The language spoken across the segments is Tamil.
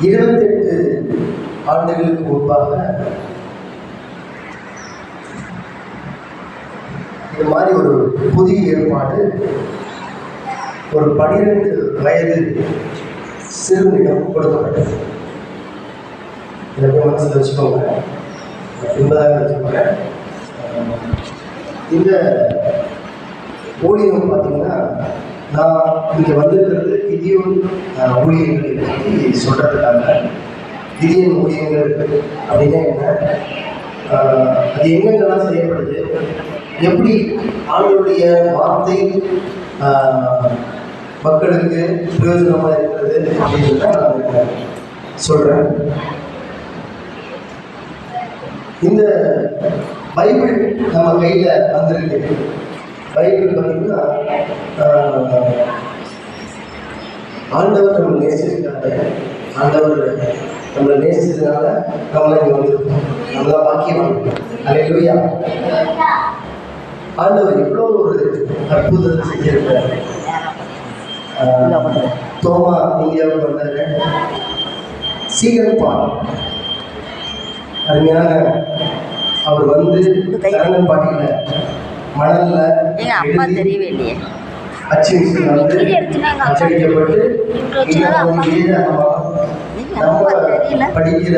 இருபத்தெட்டு ஆண்டுகளுக்கு முன்பாக இது மாதிரி ஒரு புதிய ஏற்பாடு ஒரு பனிரெண்டு வயது சிறுவனிடம் கொடுக்கப்பட்டது. இதை மனசில் வச்சுக்கோங்க. என்பதாக வச்சுக்கோங்க. இந்த ஊழியம் பார்த்தீங்கன்னா நான் இங்கே வந்திருக்கிறது கிதியோன் ஊழியர்களை பற்றி சொல்கிறதுக்காக கிதியன் ஊழியங்கள் அப்படின்னா என்ன? அது எங்கெங்கெல்லாம் செய்யப்படுது? எப்படி ஆண்களுடைய வார்த்தை மக்களுக்கு பிரயோஜனமாக இருக்கிறது அப்படின்னு தான் நான் சொல்கிறேன் இந்த பைபிள் நம்ம கையில் வந்திருக்கு. பைபிள் பார்த்தீங்கன்னா ஆண்டவர் நம்ம நேசிச்சிருக்காங்க. ஆண்டவர் நம்மளை நேசிச்சதுனால நம்மள இங்கே வந்திருக்கோம். நம்மளாம் பாக்கியம் அலையிலுயா ஆண்டவர் எவ்வளோ ஒரு அற்புதத்தை செஞ்சிருக்காரு. ஆஹ், தோமா இந்தியாவுக்கு வந்தாரு? சீக்கிரம் அருமையான அவர் வந்து மணல்ல எங்க அப்பா தெரியவே இல்லையே படிக்கிற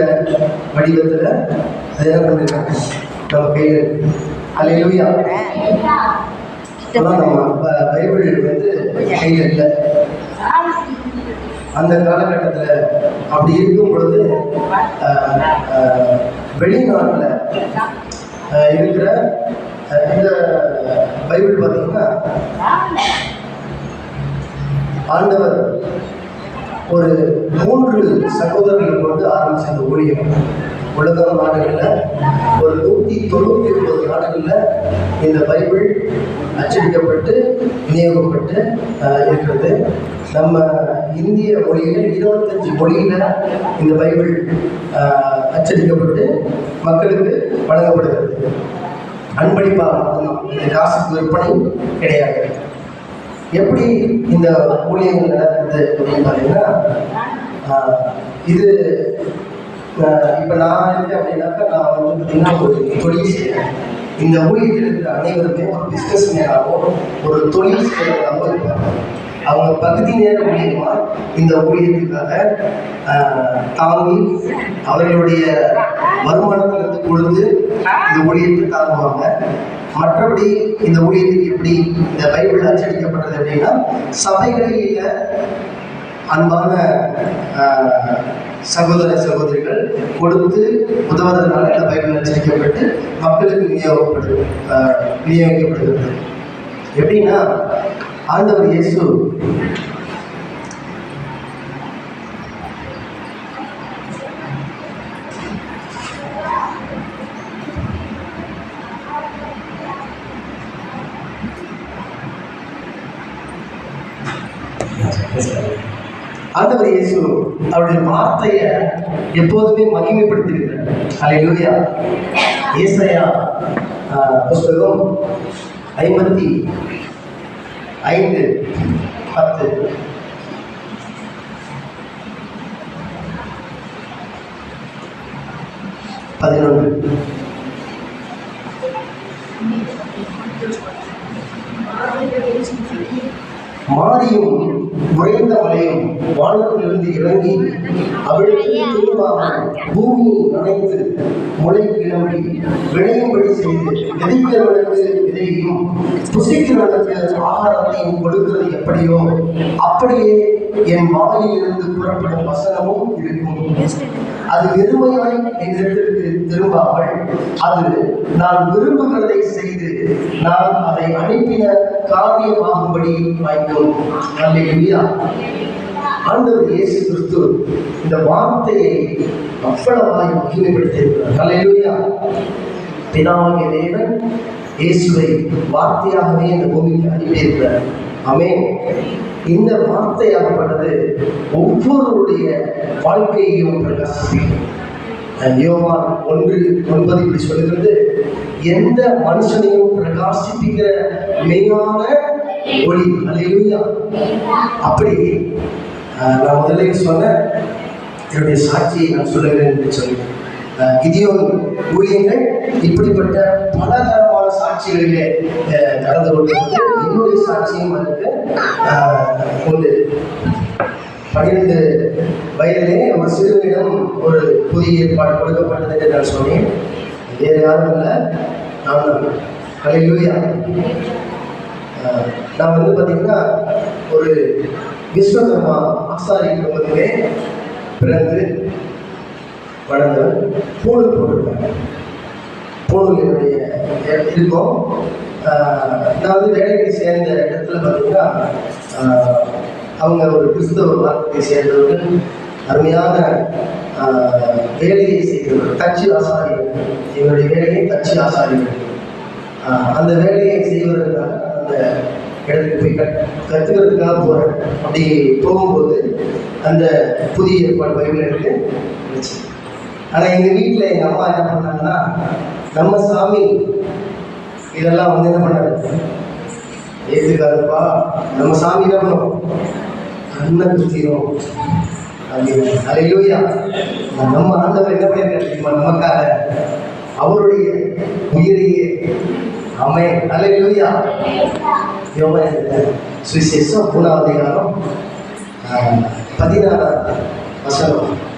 வடிவத்தில் பைபிள் வந்து கையில் இல்லை. அந்த காலகட்டத்தில் அப்படி இருக்கும் பொழுது வெளிநாட்டில் இருக்கிற இந்த பைபிள் பார்த்தீங்கன்னா ஆண்டவர் ஒரு மூன்று சகோதரர்கள் கொண்டு ஆரம்பிச்ச இந்த ஊழியம். உலக நாடுகளில் ஒரு நூற்றி தொண்ணூற்றி ஒன்பது நாடுகளில் இந்த பைபிள் அச்சடிக்கப்பட்டு விநியோகப்பட்டு இருக்கிறது. நம்ம இந்திய மொழியில் இருபத்தஞ்சி மொழியில் இந்த பைபிள் அச்சடிக்கப்பட்டு மக்களுக்கு வழங்கப்படுகிறது. அன்பளிப்பாக மட்டும்தான் இது காசுக்கு விற்பனை கிடையாது. எப்படி இந்த ஊழியங்கள் நடக்குது அப்படின்னு பார்த்தீங்கன்னா இது இப்போ நான் இருக்கேன் அப்படின்னாக்கா நான் வந்து பார்த்தீங்கன்னா ஒரு தொழில் செய்கிறேன் இந்த ஊழியத்தில் இருக்கிற அனைவருமே ஒரு பிஸ்னஸ் மேனாகவும் ஒரு தொழில் செய்கிறவங்களாகவும் இருப்பாங்க அவங்க பகுதி நேர ஊழியமாக இந்த ஊழியத்துக்காக தாங்கி அவர்களுடைய வருமானத்திலிருந்து பொழுது இந்த ஊழியத்தை தாங்குவாங்க மற்றபடி இந்த ஊழியத்துக்கு எப்படி இந்த பைபிள் அச்சடிக்கப்பட்டது அப்படின்னா சபைகளில் அன்பான சகோதர சகோதரிகள் கொடுத்து உதவுறதுனால இந்த பைபிள் அச்சடிக்கப்பட்டு மக்களுக்கு விநியோகப்படு விநியோகிக்கப்படுகிறது. எப்படின்னா ஆண்டவர் இயேசு. ஆண்டவர் இயேசு அவருடைய வார்த்தையை எப்போதுமே மகிமைப்படுத்திருக்கிறார் அல்லேலூயா ஏசாயா புஸ்தகம் ஐம்பத்தி ஐந்து பத்து. பதினொன்று. மாரியும் உறைந்த மலையும் வானத்திலிருந்து இறங்கி அவிழ்த்து திரும்பாமல் பூமியை நனைத்து முளை கிளம்பி விளையும்படி செய்து விதைக்கிறவனுக்கு விதையையும் புசிக்கிறவனுக்கு ஆகாரத்தையும் கொடுக்கிறது எப்படியோ அப்படியே என் மாலையிலிருந்து புறப்படும் வசனமும் இருக்கும். அது வெறுமையாய் என்னிடத்திற்கு திரும்பாமல் அது நான் விரும்புகிறதை செய்து நான் அதை அனுப்பின காரியமாகும்படி வைக்கும் இல்லையா ஆண்டவர் இயேசு கிறிஸ்து இந்த வார்த்தையை அவ்வளவாய் மகிமைப்படுத்தியிருக்கிறார். அல்லேலூயா. பிதாவாகிய தேவன் இயேசுவை வார்த்தையாகவே இந்த பூமிக்கு அனுப்பியிருக்கிறார். அமே இந்த வார்த்தையாகப்பட்டது ஒவ்வொருவருடைய வாழ்க்கையையும் பிரகாசிக்கும். யோவான் ஒன்று ஒன்பது இப்படி சொல்லுகிறது. எந்த மனுஷனையும் பிரகாசிப்பிக்கிற மெய்யான ஒளி. அல்லேலூயா. அப்படி நான் முதல்ல சொன்னேன். என்னுடைய சாட்சியை நான் சொல்லுகிறேன் என்று சொல்லி. அஹ், கிதியோன் ஊழியங்கள் இப்படிப்பட்ட பலதரமான சாட்சிகளிலே நடந்து கடந்து கொண்டிருக்கிறது என்னுடைய சாட்சியும் அதுக்கு அஹ், உண்டு பன்னிரண்டு வயதிலே நம்ம சிறுவனிடம் ஒரு புதிய ஏற்பாடு கொடுக்கப்பட்டது என்று நான் சொன்னேன். வேறு யாரும் இல்லை நான் கலையிலூயா நான் வந்து பார்த்தீங்கன்னா ஒரு விஸ்வகர்மா ஆசாரி குடும்பத்திலே பிறந்து வளர்ந்தவன் பூணூல் போட்டிருக்காங்க பூணூல் என்னுடைய இருக்கும். நான் வந்து வேலைக்கு சேர்ந்த இடத்துல பார்த்தீங்கன்னா அவங்க ஒரு கிறிஸ்தவ மார்க்கத்தை சேர்ந்தவர்கள். அருமையான வேலையை செய்தவர்கள் தச்சு ஆசாரியர்கள் இவருடைய வேலையை தச்சு ஆசாரியர்கள். அந்த வேலையை செய்வதற்காக அந்த இடத்துக்கு போய் கற்றுக்கிறதுக்காக போகிறேன் அப்படி போகும்போது அந்த புதிய ஏற்பாடு பைபிள் எடுத்து வச்சு ஆனால் எங்கள் வீட்டில் எங்கள் அம்மா என்ன பண்ணாங்கன்னா நம்ம சாமி இதெல்லாம் வந்து என்ன பண்ணாரு? ஏற்றுக்காதுப்பா நம்ம சாமி என்ன பண்ணுவோம் கண்ணை குத்திரும். அலையிலூயா நம்ம ஆண்டவர் என்ன பண்ணியிருக்காரு நமக்காக அவருடைய உயிரையே அமை அலையிலூயா சுவிசேஷம் மூணாவது அதிகாரம் பதினாறாம் வசனம் Tamam,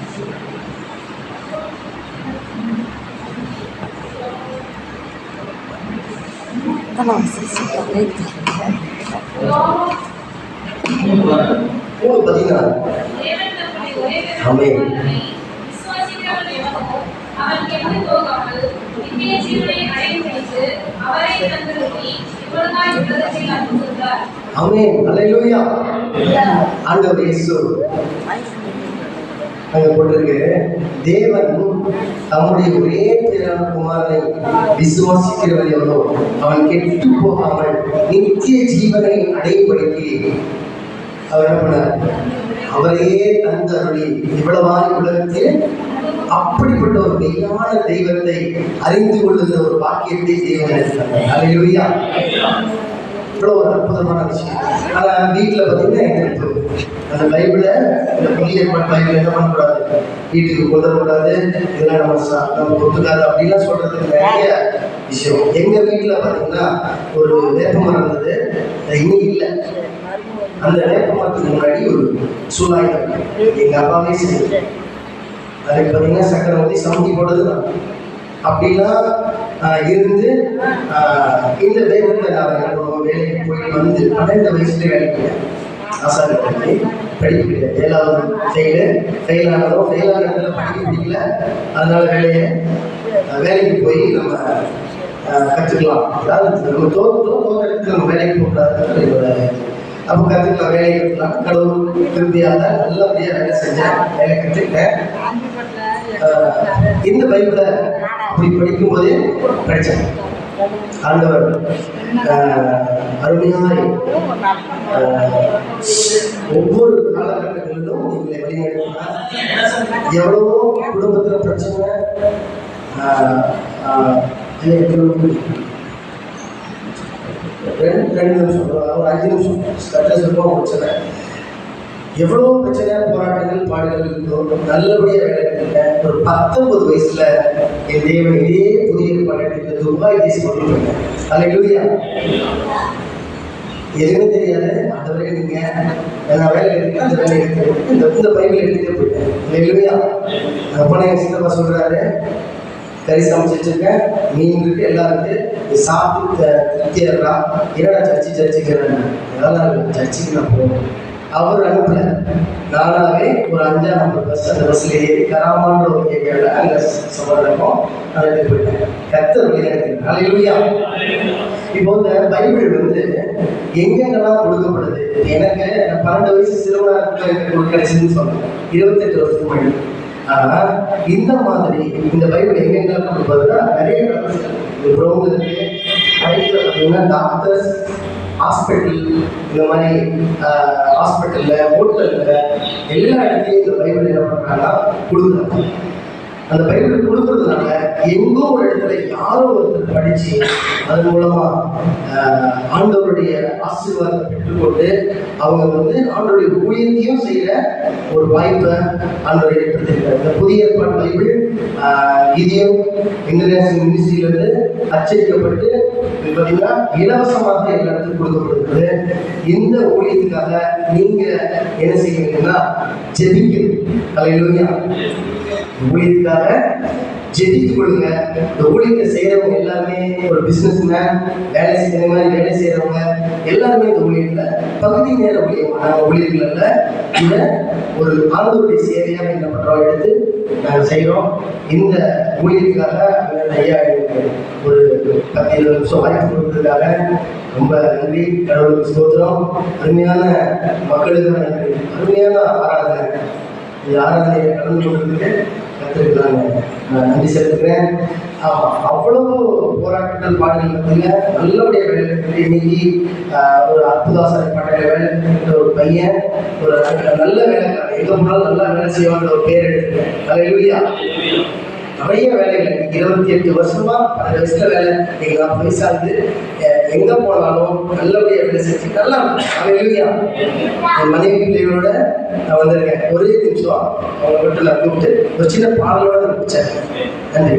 sesi kapatın. மூணு பதினாறு தேவன் தம்முடைய ஒரே ஆமென். பேரான விசுவாசிக்கிறவன் எவனோ அவன் கெட்டு போகாமல் நித்திய ஜீவனை அடையும் என்று அவரை தந்திருப்பி இவ்வளவுதான் உலகத்தில் அனுப்புகிறார் ஆமென் அலையிலூயா. ஆண்டவர் இயேசு. அங்க போட்டிருக்கு. தேவன் தம்முடைய ஒரே பேரான குமாரனை விசுவாசிக்கிறவன் எவனோ அவன் கெட்டு போகாமல் நித்திய ஜீவனை அடைபடுத்தி அவர் என்ன பண்ணார்? அவரையே தந்தருளி இவ்வளவான உலகத்தில் அப்படிப்பட்ட ஒரு மெய்யான தெய்வத்தை அறிந்து கொள்ளுகிற ஒரு பாக்கியத்தை தேவன் எடுத்தார் அல்லேலூயா ஒரு அற்புதமான விஷயம். ஆனால் வீட்டில் பார்த்தீங்கன்னா எங்களுக்கு அந்த பைபிளை இந்த புதிய பைபிள் என்ன பண்ணக்கூடாது? வீட்டுக்கு கொல்லக்கூடாது இதெல்லாம் நம்ம நம்ம ஒத்துக்காது அப்படிலாம் சொல்றது நிறைய விஷயம். எங்கள் வீட்டில் பார்த்தீங்கன்னா ஒரு வேப்ப மரம் இருந்தது. அது இன்னும் இல்லை. அந்த வேப்ப மரத்துக்கு முன்னாடி ஒரு சூழாயுதம் எங்கள் அப்பாவே செய்யும் அதுக்கு பார்த்தீங்கன்னா சக்கரை ஊற்றி சமைச்சி போட்டது தான் அப்படிலாம் இருந்து இந்த வேகத்தில் நான் வேலைக்கு போயிட்டு வந்து பன்னெண்டு வயசுல வேலைக்கு போயிட்டேன் ஆசாரி பண்ணி படிக்க ஏழாவது ஃபெயிலு ஃபெயில் ஆனதும் ஃபெயில் ஆன இடத்துல படிக்க பிடிக்கல அதனால வேலையை வேலைக்கு போய் நம்ம கற்றுக்கலாம் அதாவது நம்ம தோற்றுட்டோம் தோற்ற இடத்துல நம்ம வேலைக்கு போகக்கூடாது என்னோட அப்போ கற்றுக்கலாம் வேலையை கற்றுக்கலாம் கடவுள் திருப்தியாக நல்லபடியாக வேலை செஞ்சேன் வேலை கற்றுக்கிட்டேன் இந்த பைபிளை அப்படி படிக்கும் போதே படித்தேன் ஆண்டவர் அருமையாய் ஒவ்வொரு காலகட்டங்களிலும் எங்களை வழிநடத்தினார். எவ்வளவோ குடும்பத்தில் பிரச்சனை ரெண்டு ரெண்டு நிமிஷம் ஒரு அஞ்சு நிமிஷம் கரெக்டாக சொல்லுவோம் பிரச்சனை எவ்வளோ பிரச்சனையான போராட்டங்கள் பாடுகள் இருந்தோம் நல்லபடியாக வேலை ஒரு பத்தொன்பது வயசுல என் தேவன் இதே புதிய பாடத்தில் துபாய் தேசம் கொண்டு போயிருக்கேன் அல்லையா எதுவுமே தெரியாது. ஆண்டவரே நீங்க நான் வேலை எடுத்து அந்த வேலை எடுத்து இந்த இந்த பைபிள் எடுத்துகிட்டே போயிட்டேன். இல்லையா நான் எங்கள் சித்தப்பா சொல்றாரு கறி சமைச்சு வச்சிருக்கேன் மீன் இருக்கு எல்லாம் இருக்கு. சாப்பிட்டு திருப்தியா இருக்கலாம் என்னடா சர்ச்சி சர்ச்சிக்கிறேன் அதெல்லாம் சர்ச்சுக்கு நான் போகணும். அவர் அனுப்பல நானாவே ஒரு அஞ்சாம் நம்பர் பஸ் அந்த பஸ்ல ஏறி கராமான்ற ஒரு ஏரியாவில் அங்கே சம்பளம் நடந்து போயிட்டேன் கத்தர் வழி நடத்தினேன் இப்போ இந்த பைபிள் வந்து எங்கெங்கெல்லாம் கொடுக்கப்படுது? எனக்கு பன்னெண்டு வயசு சிறுவனாக கிடைச்சதுன்னு சொன்னேன் இருபத்தெட்டு வருஷத்துக்கு முன்னாடி. ஆனா இந்த மாதிரி இந்த பைபிள் எங்கெங்கெல்லாம் கொடுப்பதுன்னா நிறைய இடத்துல இருக்கு. இருக்கு. பைபிள் பார்த்தீங்கன்னா டாக்டர்ஸ் ஹாஸ்பிட்டல் இந்த மாதிரி ஹாஸ்பிட்டலில் ஹோட்டலில் எல்லா இடத்துலையும் இந்த பைபிள் என்ன பண்ணுறாங்கன்னா கொடுக்குறாங்க. அந்த பைபிள் கொடுக்கறதுனால எங்கோ ஒரு இடத்துல யாரோ ஒருத்தர் படிச்சு அதன் மூலமா ஆண்டவருடைய ஆசீர்வாதத்தை பெற்றுக்கொண்டு அவங்க வந்து ஆண்டவருடைய ஊழியத்தையும் செய்யற ஒரு வாய்ப்பை ஆண்டவருடைய ஏற்படுத்தியிருக்காரு. இந்த புதிய ஏற்பாடு பைபிள் இதையும் இன்டர்நேஷனல் மினிஸ்ட்ரியிலிருந்து அச்சடிக்கப்பட்டு பார்த்தீங்கன்னா இலவசமாக எல்லா இடத்துக்கும் கொடுக்கப்படுகிறது இந்த ஊழியத்துக்காக நீங்க என்ன செய்ய வேண்டும்னா ஜெபிக்கணும். அலையிலுயா ஊழியத்துக்காக ஜெபித்துக் கொள்ளுங்க. இந்த ஊழியத்தை செய்யறவங்க எல்லாருமே ஒரு பிசினஸ் மேன் வேலை செய்யற மாதிரி வேலை செய்யறவங்க எல்லாருமே இந்த ஊழியத்துல பகுதி நேர ஊழியம்? நாங்கள் ஊழியர்கள் அல்ல. இதை ஒரு ஆண்டோருடைய சேவையாக என்ன பண்றோம் எடுத்து நாங்கள் செய்கிறோம் இந்த ஊழியத்துக்காக ஐயா ஒரு பத்து இருபது நிமிஷம் வாய்ப்பு கொடுத்ததுக்காக ரொம்ப நன்றி. கடவுளுக்கு ஸ்தோத்திரம். அருமையான மக்களுக்கு அருமையான ஆராதனை. இந்த ஆராதனையை கலந்து கொண்டதுக்கு கத்திற்கு நான் நன்றி செலுத்துகிறேன். அவ்வளவு போராட்டங்கள் பாடல்கள் பார்த்தீங்க நல்லபடியாக வேலை இன்னைக்கு ஒரு அற்புதாசனை பாடல வேலை ஒரு பையன் ஒரு நல்ல வேலைக்காரன். எங்கே போனாலும் நல்லா வேலை செய்வான்ற ஒரு பேர் எடுத்துக்கிறேன் அலையிலுயா நிறைய வேலைகள். இருபத்தி எட்டு வருஷமா பன்னெண்டு வயசுல வேலை. எங்க நாற்பது வயசு எங்க போனாலும் நல்லபடியா வேலை செஞ்சு நல்லா அலையிலுயா. என் மனைவி பிள்ளைகளோட நான் வந்திருக்கேன். ஒரே நிமிஷம் அவங்க மட்டும் நான் கூப்பிட்டு ஒரு சின்ன பாடலோட முடிச்சேன். நன்றி.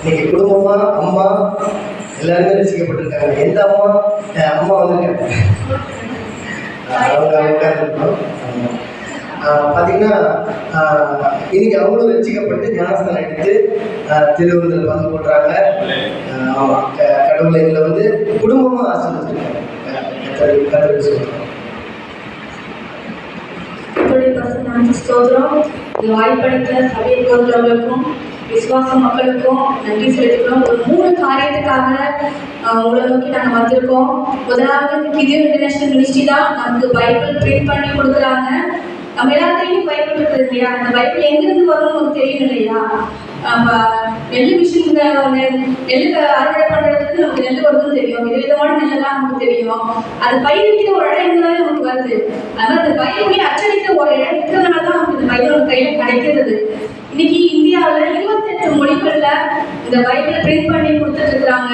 இன்னைக்கு குடும்பமா அம்மா எல்லாருமே ரசிக்கப்பட்டிருக்காங்க. எந்த அம்மா? அம்மா வந்திருக்காங்க அவங்க உட்கார்ந்துருக்கோம் பார்த்தீங்கன்னா இன்னைக்கு அவங்களும் ரசிக்கப்பட்டு ஞானஸ்தானம் எடுத்து திருவந்தல் பங்கு போடுறாங்க ஆஹ் க- கடவுளை எங்களை வந்து குடும்பமாக ஆசீர்வதிச்சிருக்காங்க. கத்தரி கத்தரி சொல்றோம் கர்த்தருடைய பரிசுத்தமான ஸ்தோத்திரம். இந்த வாய்ப்பளித்த சபை போகிறவர்களுக்கும் விசுவாச மக்களுக்கும் நன்றி செலுத்துகிறோம் ஒரு மூணு காரியத்துக்காக ஆஹ், உங்களை நோக்கி நாங்கள் வந்திருக்கோம். முதலாவது இந்த கிதியோ இன்டர்நேஷனல் மினிஸ்ட்ரி தான். நமக்கு பைபிள் பிரிண்ட் பண்ணி கொடுக்குறாங்க. நம்ம எல்லாத்தையும் பைபிள் இருக்குது இல்லையா அந்த பைபிள் எங்கிருந்து வரும் நமக்கு தெரியும் இல்லையா ஆமா, நெல் மிஷின் நெல்லுக்கு அறுவடை பண்றதுக்கு நமக்கு நெல் வருதுன்னு தெரியும். விதவிதமான நெல்லெல்லாம் நமக்கு தெரியும். அது பயிரிக்கிற ஒரு இடம் இருந்தாலே நமக்கு வருது? அதான் அந்த பயிரை அச்சடிக்கிற ஒரு இடம் இருக்கிறதுனால தான் நமக்கு இந்த பயிர் நம்ம கையில கிடைக்கிறது. இன்னைக்கு இந்தியாவில் இருபத்தெட்டு மொழிகள்ல இந்த பைபிளை பிரிண்ட் பண்ணி கொடுத்துட்டு இருக்கிறாங்க.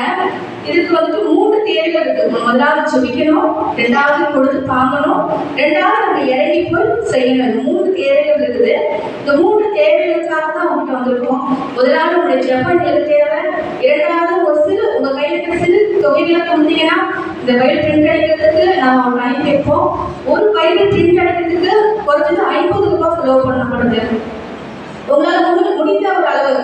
இதுக்கு வந்துட்டு மூன்று தேவைகள் இருக்கு. முதலாவது சுவிக்கணும் ரெண்டாவது கொடுத்து தாங்கணும் ரெண்டாவது நம்ம இறங்கி போய் செய்யணும். இந்த மூணு தேவைகள் இருக்குது. இந்த மூன்று தேவைகளுக்காக தான் உங்ககிட்ட வந்திருக்கோம். முதலாவது உங்களுடைய ஜெபம் தேவை? இரண்டாவது ஒரு சிறு உங்க கையில இருக்கிற சிறு தொகைகளை தந்தீங்கன்னா இந்த வயல் பிரிண்ட் அடிக்கிறதுக்கு நாம அவங்க அனுப்பி வைப்போம். ஒரு வயல் பிரிண்ட் அடிக்கிறதுக்கு குறைஞ்சது ஐம்பது ரூபாய் செலவு பண்ணப்படுது. உங்களால் உங்களுக்கு முடிந்த ஒரு அளவு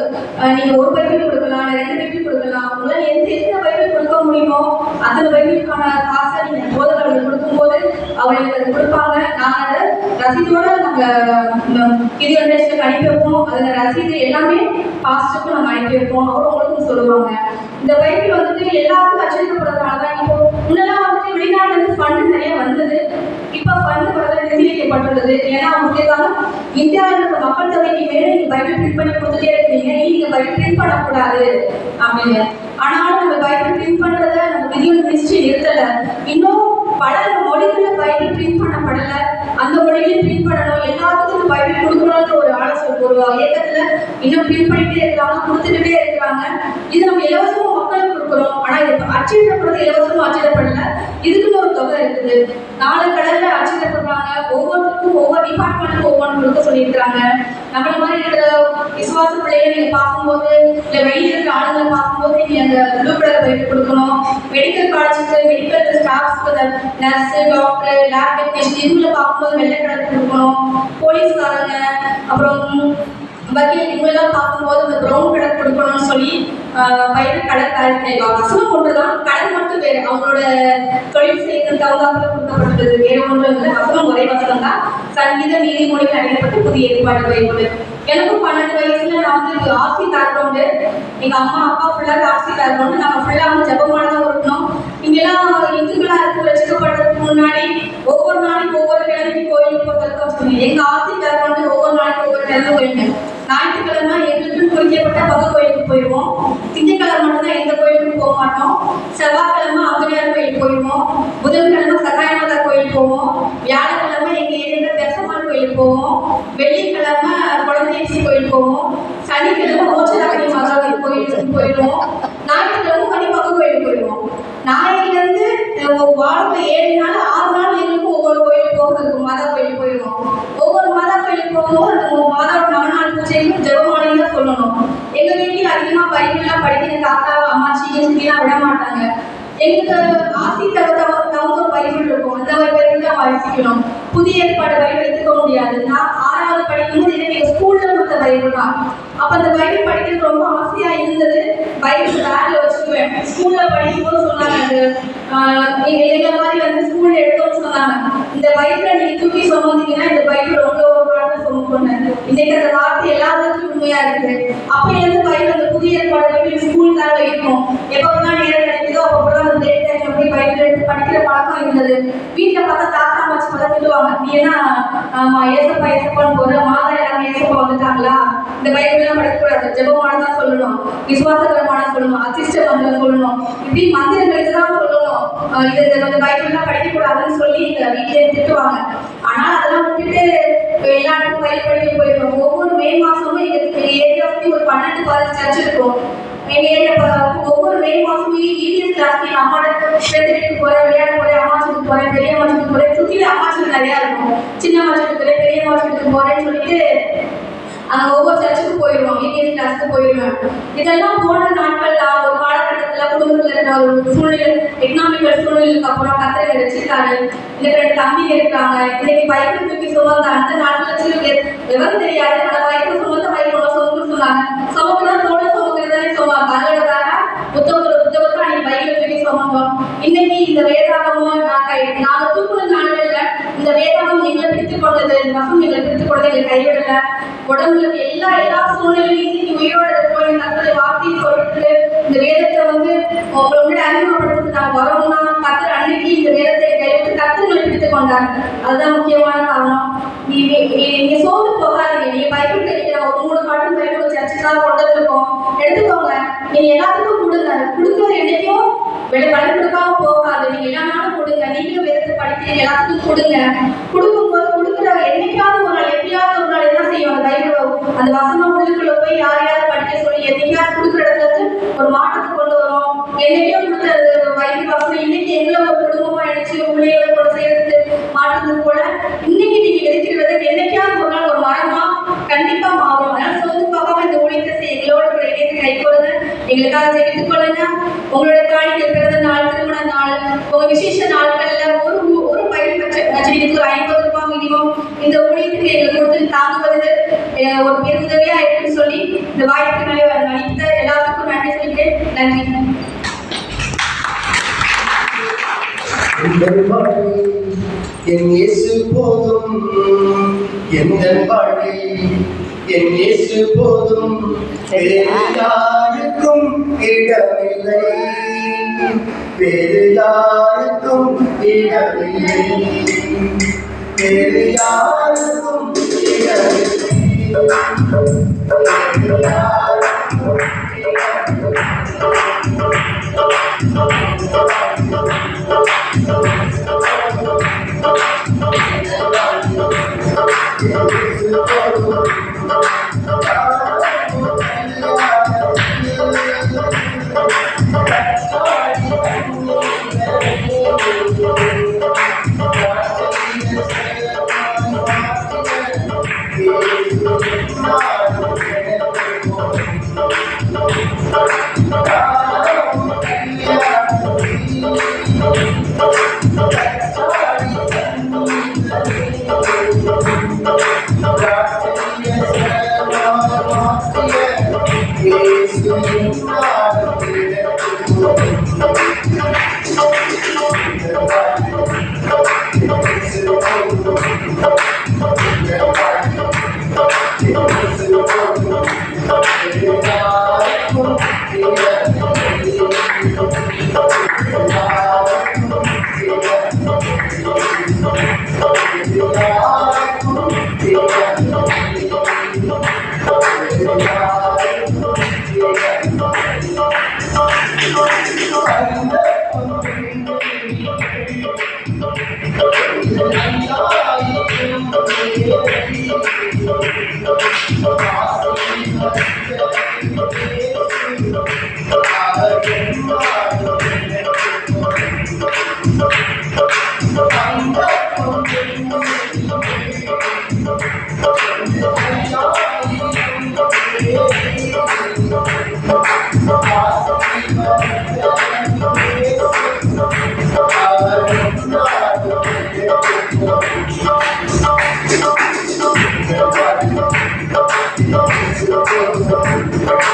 நீங்க ஒரு பைபிள் கொடுக்கலாம் ரெண்டு பைபிள் கொடுக்கலாம். உங்களால் எந்த எத்தனை பைபிள் கொடுக்க முடியுமோ அத்தனை பைபிளுக்கான காசை நீங்க கொடுக்கும் கொடுக்கும்போது அவங்களுக்கு அது கொடுப்பாங்க. நான் அதை ரசீதோட நாங்க இது ஜெனரேஷனுக்கு அனுப்பி வைப்போம். அதுல ரசீது எல்லாமே பாஸ்ட்டுக்கும் நாங்க அனுப்பி வைப்போம். அவர் உங்களுக்கும் சொல்லுவாங்க. இந்த பைபிள் வந்துட்டு எல்லாருக்கும் அச்சடிக்கப்படுறதுனால தான் முன்னெல்லாம் வந்துட்டு வெளிநாட்டுல இருந்து ஃபண்ட் நிறைய வந்தது. இப்போ ஃபண்ட் வரல நிதிநிலைக்கப்பட்டுள்ளது ஏன்னா முக்கியமாக இந்தியாவில் இருக்க மக்கள் தொகைக்கு மேல நீங்க பைபிள் பிரிண்ட் பண்ணி கொடுத்துட்டே இருக்கீங்க. நீங்க பைபிள் பிரிண்ட் பண்ணக்கூடாது. அப்படின்னு. ஆனாலும் நம்ம பைபிள் பிரிண்ட் பண்றத நம்ம விதியோட மினிஸ்ட்ரி நிறுத்தல. இன்னும் பல மொழிகள்ல பைபிள் பிரிண்ட் பண்ணப்படல. அந்த மொழியில பிரிண்ட் பண்ணணும். எல்லாத்துக்கும் இந்த பைபிள் கொடுக்கணும்ன்ற ஒரு ஆலோசனை ஒரு இயக்கத்துல இன்னும் பிரிண்ட் பண்ணிட்டே இருக்காங்க கொடுத்துட்டே இருக்கிறாங்க இது நம்ம இலவசமா மக்களுக்கு கொடுக்குறோம் ஆனா இது அச்சிடப்படுறது இலவசமா அச்சிடப்படல. இதுக்குன்னு ஒரு தொகை இருக்குது. நாலு கடல்ல அச்சிடப்படுறாங்க. ஒவ்வொருத்தருக்கும் ஒவ்வொரு டிபார்ட்மெண்ட்டுக்கும் ஒவ்வொன்று கொடுக்க சொல்லியிருக்காங்க நம்மள மாதிரி இருக்கிற விசுவாச பிள்ளைகளை நீங்க பார்க்கும்போது இல்ல வெளியில இருக்கிற ஆளுங்களை பார்க்கும்போது நீங்க அந்த ப்ளூ கலர் பைபிள் கொடுக்கணும். மெடிக்கல் காலேஜுக்கு மெடிக்கல் ஸ்டாஃப்ஸ்க்கு நர்ஸ் டாக்டர் லேப் டெக்னீஷியன் இவங்களை பார்க்கும்போது வெள்ளை கலர் கொடுக்கணும் போலீஸ்காரங்க அப்புறம் வக்கீல் இவங்கெல்லாம் பார்க்கும்போது அந்த ப்ரௌன் கலர் கொடுக்கணும்னு சொல்லி பயிர் கலர் கலர் வசனம் ஒன்று தான் கலர் மட்டும் வேறு. அவங்களோட தொழில் செய்கிறது தகுந்தாப்புல கொடுக்கப்பட்டது வேறு ஒன்று இல்லை. வசனம் ஒரே வசனம் தான். சங்கீத நீதிமொழியில் அடையப்பட்டு புதிய ஏற்பாடு பைபிள் எனக்கும் பன்னெண்டு வயசுல நான் வந்து ஆர்சி பேக்ரவுண்டு எங்க அம்மா அப்பா ஃபுல்லாக ஆர்சி பேக்ரவுண்டு நாங்கள் ஃபுல்லாக வந்து ஜபமானதாக ஒரு இங்கெல்லாம் இந்துக்களா இருக்கு ரசிக்கப்படுறதுக்கு முன்னாடி ஒவ்வொரு நாளைக்கு ஒவ்வொரு கிழமைக்கு கோயிலுக்கு போகிறதுக்கு வச்சுக்கோங்க எங்க ஆர்சி பேக்ரவுண்டு ஒவ்வொரு நாளைக்கு ஒவ்வொரு கிழமை போயிட்டு ஞாயிற்றுக்கிழமை எங்களுக்கு குறிக்கப்பட்ட பக கோயிலுக்கு போயிடுவோம். திங்கட்கிழமை மட்டும்தான் எந்த கோயிலுக்கும் போக மாட்டோம். செவ்வாய்க்கிழமை அங்கனியார் கோயில் போயிடுவோம். புதன்கிழமை சகாயமாதா கோயிலுக்கு போவோம். வியாழக்கிழமை செவ்வாய்க்கிழமை எங்க ஏரியால பெருசம்மாள் கோயில் போவோம் வெள்ளிக்கிழமை குழந்தையேசி கோயில் போவோம் சனிக்கிழமை மோச்சராணி மகாவீர் கோயிலுக்கு போயிடுவோம் ஞாயிற்றுக்கிழமை கனிப்பாக்க கோயிலுக்கு போயிடுவோம் நாளையிலேருந்து வாரத்தில் ஏழு நாள் ஆறு நாள் எங்களுக்கு ஒவ்வொரு கோயிலுக்கு போகிறதுக்கு மாதா கோயிலுக்கு போயிடுவோம் ஒவ்வொரு மாதா கோயிலுக்கு போகும்போது அந்த மாதாவோட நவநாள் பூஜைக்கும் ஜெபமாலையும் தான் சொல்லணும் எங்க வீட்டில் அதிகமாக பைபிள்லாம் படிக்கிற தாத்தா அம்மாச்சி இப்படிலாம் விட மாட்டாங்க எங்களுக்கு ஆசி தகுந்த தகுந்த ஒரு பைபிள் இருக்கும் அந்த ஒரு பைபிள் தான் வாசிக்கணும் புதிய ஏற்பாடு பைபிள் எடுத்துக்க முடியாது. நான் ஆறாவது படிக்கும்போது எனக்கு எங்கள் ஸ்கூல்ல கொடுத்த பைபிள் தான். அப்போ அந்த பைபிள் படிக்கிறது ரொம்ப ஆசையா இருந்தது. பைபிள் பேக்ல வச்சுக்குவேன். ஸ்கூல்ல படிக்கும்போது சொன்னாங்க அது, ஆஹ், நீங்க இந்த மாதிரி வந்து ஸ்கூல்ல எடுத்தோம்னு சொன்னாங்க. இந்த பைபிளை நீங்க தூக்கி சொன்னீங்கன்னா இந்த பைபிள் ரொம்ப ஒரு இன்னைக்கு அந்த வார்த்தை எல்லாத்துக்கும் உண்மையா இருக்குது அப்ப இருந்து பைபிள் அந்த புதிய ஏற்பாடு பைபிள் ஸ்கூல் தாங்க இருக்கும். எப்பப்பெல்லாம் நேரம் கிடைக்குதோ அப்பப்பெல்லாம் அந்த டேட் டைம்ல போய் பைபிள் எடுத்து படிக்கிற பழக்கம் இருந்தது. வீட்டுல பார்த்தா தாத்தா அம்மாச்சி பார்த்தா திட்டுவாங்க. நீ என்ன ஆமா ஏசப்பா ஏசப்பான்னு போற மாதா எல்லாமே ஏசப்பா வந்துட்டாங்களா? இந்த பைபிள் எல்லாம் படிக்கக்கூடாது ஜெபமான தான் சொல்லணும். விசுவாசகரமான சொல்லணும். அசிஷ்ட மந்திரம் சொல்லணும். இப்படி மந்திரங்களுக்கு தான் சொல்லணும். இது இந்த இந்த படிக்கக்கூடாதுன்னு சொல்லி இந்த வீட்டிலே திட்டுவாங்க. எல்லாருக்கும் பயிர் போயிருக்கோம். ஒவ்வொரு மே மாசமும் எங்க ஏரியா சுத்தி ஒரு பன்னெண்டு பதினஞ்சு சர்ச் இருக்கும். எங்க ஏரியா ஒவ்வொரு மே மாசமும் இவிஎஸ் கிளாஸ்க்கு என் அம்மாவோட சேர்த்து வீட்டுக்கு போறேன் விளையாட போறேன் அம்மாச்சுக்கு போறேன் பெரிய போகிறேன் போறேன். சுத்தி அம்மாச்சுக்கு நிறைய இருக்கும். சின்ன அம்மாச்சுக்கு போறேன் பெரிய அம்மாச்சுக்கு போறேன்னு சொல்லிட்டு அங்க ஒவ்வொரு சர்ச்சுக்கு போயிடுவோம் இவிஎஸ் கிளாஸ்க்கு போயிடுவேன் இதெல்லாம் போன தான் ஒரு காலகட்டத்துல குடும்பத்துல இருந்த ஒரு சூழ்நிலை எக்கனாமிக்கல் சூழ்நிலைக்கு அப்புறம் கத்திரை வச்சிருக்காரு எனக்கு ரெண்டு தம்பிங்க இருக்காங்க இன்னைக்கு பைக்கு தூக்கி சுமந்த அந்த நாட்டுல வச்சு விவரம் தெரியாது. ஆனா பைக்கு சுமந்த பைக்கு சுமந்து சொன்னாங்க சுமக்குனா தோட சுமக்கிறதானே சொல்லுவாங்க. அதோட வேற புத்தகத்தோட புத்தகத்தை அன்னைக்கு பைக்கில் தூக்கி சுமந்தோம். இன்னைக்கு இந்த வேதாகமும் நாங்க நாங்க தூக்குற நாடுகள்ல இந்த வேதாகம் எங்களை பிடித்துக் கொண்டது இந்த வசம் எங்களை பிடித்துக் கொண்டது எங்களை கைவிடல. உடம்புல எல்லா எல்லா சூழ்நிலையும் இன்னைக்கு உயிரோட இருக்கோம் இந்த கத்தரை வார்த்தையை சொல்லிட்டு இந்த வேதத்தை வந்து உங்களோட அறிமுகப்படுத்துறது நாங்க வரோம்னா கத்தர் அன்னைக்கு இந்த வேதத்தை கைவிட்டு கத்தர்களை பிடித்துக் கொண்டாங்க அதுதான் முக்கியமான காரணம். நீ- நீங்க சோர்ந்து போகாதீங்க. நீங்க பைபிள் கிடைக்கிற ஒரு மூணு பாட்டும் பைபிள் சர்ச்சுக்காக கொண்டு வந்திருக்கோம் எடுத்துக்கோங்க. நீங்க எல்லாத்துக்கும் கொடுங்க. கொடுக்கறது என்னைக்கும் வெளி பலன் கொடுக்காம போகாது. நீங்க எல்லா நாளும் கொடுங்க. நீங்களும் வேதத்தை படிக்கிறீங்க. எல்லாத்துக்கும் கொடுங்க. கொடுக்கும் என்னைக்காவது ஒரு நாள் எப்பயாவது ஒரு நாள் என்ன செய்யும்? அந்த பைபிள் அந்த வசனம் உள்ளுக்குள்ள போய் யாரையாவது படிக்க சொல்லி என்னைக்காவது கொடுக்குற இடத்துல ஒரு மாற்றத்தை கொண்டு வரும். என்னைக்கோ கொடுத்தது பைபிள் வசனம் இன்னைக்கு எங்களை ஒரு குடும்பமா நினைச்சு பிள்ளைகளை கூட சேர்த்து மாற்றுறது போல இன்னைக்கு நீங்க விதைக்கிறது என்னைக்காவது ஒரு நாள் ஒரு மரமா கண்டிப்பா மாறும். அதனால சொந்த பார்க்காம இந்த ஊழியத்தை செய்ய எங்களோட கூட இணைந்து கை கொடுங்க எங்களுக்காக ஜெயித்துக் கொள்ளுங்க. உங்களோட காணிக்கை பிறந்த நாள் திருமண நாள் உங்க விசேஷ நாட்கள்ல ஒரு ஒரு பயிர் பட்சத்துக்கு ஐம்பது ரூபாய் மினிமம் இந்த ஊழியத்துக்கு எங்களை கொடுத்து தாங்குவது ஒரு பெருதவியா உதவியா இருக்குன்னு சொல்லி இந்த வாய்ப்புகளை அளித்த எல்லாத்துக்கும் நன்றி சொல்லிட்டு நன்றி. என் இயேசு போதும் எந்த வாழ்வில் என் இயேசு போதும் வேறு யாருக்கும் இடமில்லை. வேறு யாருக்கும் இடமில்லை. வேறு யாருக்கும் இடமில்லை வேறு யாருக்கும் Thank you.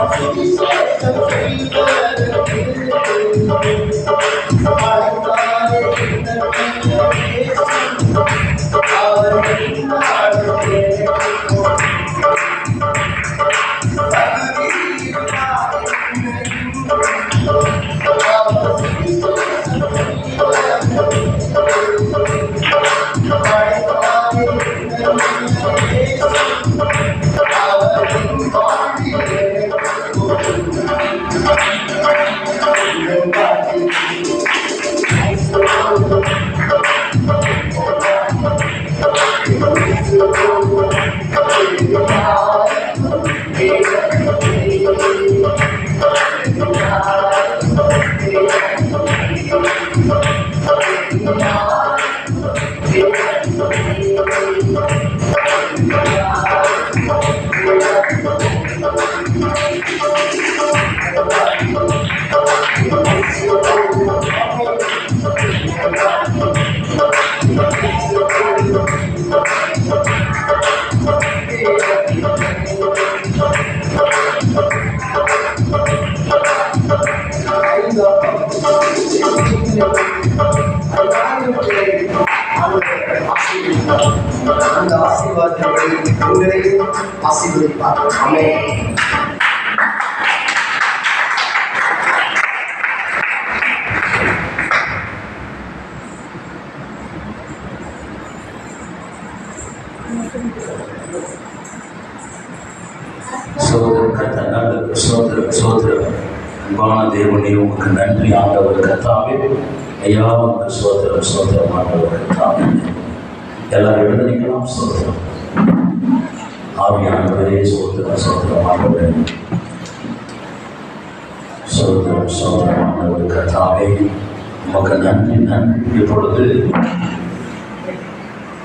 அந்த ஆசீர்வாதங்களை உங்களையும் ஆசீர்வதிப்பார் ஆமென் சோதரன் கத்த அன்பான தேவனே உமக்கு நன்றி ஆண்டவர் கத்தாவே ஐயா உமக்கு சோதரம் சோதரம் ஆண்டவர் கத்தாவே எல்லாரும் எழுந்திருக்கலாம் சோதரம் ஆவியானவரே சோதரம் சோதரம் ஆண்டவர் சோதரம் சோதரம் ஆண்டவர் உமக்கு நன்றி நன்றி. இப்பொழுது